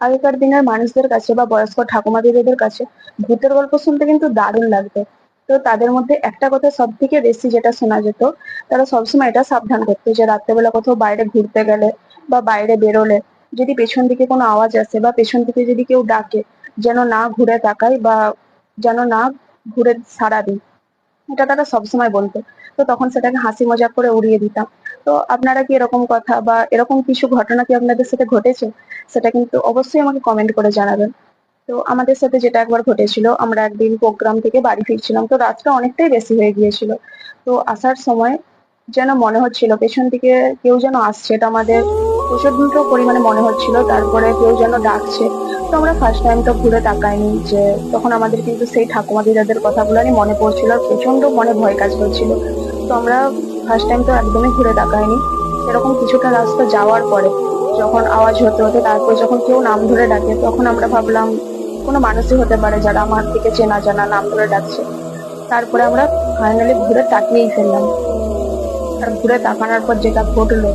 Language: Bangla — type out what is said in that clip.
আগেকার দিনের মানুষদের কাছে বা বয়স্ক ঠাকুমা দিদিদের কাছে ভূতের গল্প শুনতে কিন্তু দারুণ লাগতো। তো তাদের মধ্যে একটা কথা সব থেকে বেশি যেটা শোনা যেত, তারা সবসময় এটা সাবধান করতো যে রাত্রেবেলা কোথাও বাইরে ঘুরতে গেলে বা বাইরে বেরোলে যদি পেছন দিকে কোনো আওয়াজ আসে বা পেছন থেকে যদি কেউ ডাকে, যেন না ঘুরে তাকায় বা যেন না ঘুরে সাড়া দিই এটা তারা সবসময় বলতো। তো তখন সেটাকে হাসি মজাক করে উড়িয়ে দিতাম। তো আপনারা কি এরকম কথা বা এরকম কিছু ঘটনা কি আপনাদের সাথে ঘটেছে? সেটা কিন্তু অবশ্যই আমাকে কমেন্ট করে জানাবেন। তো আমাদের সাথে যেটা একবার ঘটেছিল, আমরা একদিন প্রোগ্রাম থেকে বাড়ি ফিরছিলাম, তো রাতটা অনেকটাই বেশি হয়ে গিয়েছিল। তো আসার সময় যেন মনে হচ্ছিল, পেছন থেকে কেউ যেন আসছে এটা আমাদের প্রচণ্ড পরিমাণে মনে হচ্ছিল, তারপরে কেউ যেন ডাকছে। তো আমরা ফার্স্ট টাইম তো ঘুরে তাকাইনি যে তখন আমাদের কিন্তু সেই ঠাকুমা দিদাদের কথাগুলোই মনে পড়ছিল আর প্রচণ্ড মনে ভয় কাজ করছিল। তো আমরা ফার্স্ট টাইম তো একদমই ঘুরে তাকাইনি এরকম কিছুটা রাস্তা যাওয়ার পরে যখন আওয়াজ হতে হতে, তারপর যখন কেউ নাম ধরে ডাকে, তখন আমরা ভাবলাম কোনো মানুষই হতে পারে যারা আমার থেকে চেনা জানা নাম ধরে ডাকছে। তারপরে আমরা ফাইনালি ঘুরে তাকিয়েই ফেললাম। আর ঘুরে তাকানোর পর যেটা ঘটলো